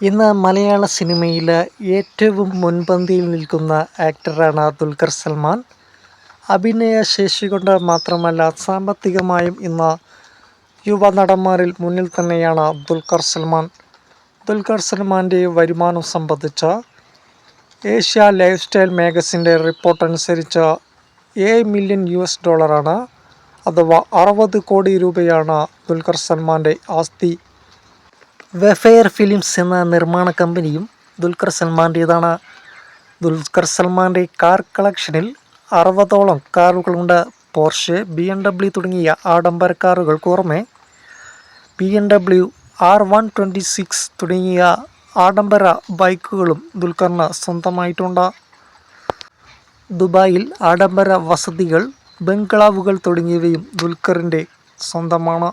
ഇന്ന് മലയാള സിനിമയിൽ ഏറ്റവും മുൻപന്തിയിൽ നിൽക്കുന്ന ആക്ടറാണ് ദുൽഖർ സൽമാൻ. അഭിനയ ശേഷി കൊണ്ട് മാത്രമല്ല സാമ്പത്തികമായും ഇന്ന് യുവ നടന്മാരിൽ മുന്നിൽ തന്നെയാണ് ദുൽഖർ സൽമാൻ. ദുൽഖർ സൽമാന്റെ വരുമാനം സംബന്ധിച്ച് ഏഷ്യ ലൈഫ് സ്റ്റൈൽ മാഗസിന്റെ റിപ്പോർട്ട് അനുസരിച്ച് ഏഴ് മില്യൺ യു എസ് ഡോളറാണ് അഥവാ അറുപത് കോടി രൂപയാണ് ദുൽഖർ സൽമാന്റെ ആസ്തി. വെഫെയർ ഫിലിംസ് എന്ന നിർമ്മാണ കമ്പനിയും ദുൽഖർ സൽമാന്റേതാണ്. ദുൽഖർ സൽമാന്റെ കാർ കളക്ഷനിൽ അറുപതോളം കാറുകളുണ്ട്. പോർഷെ ബി എം ഡബ്ല്യു തുടങ്ങിയ ആഡംബര കാറുകൾക്ക് പുറമെ B M W R one twenty six തുടങ്ങിയ ആഡംബര ബൈക്കുകളും ദുൽഖറിന് സ്വന്തമായിട്ടുണ്ട്. ദുബായിൽ ആഡംബര വസതികൾ ബംഗ്ലാവുകൾ തുടങ്ങിയവയും ദുൽഖറിന്റെ സ്വന്തമാണ്.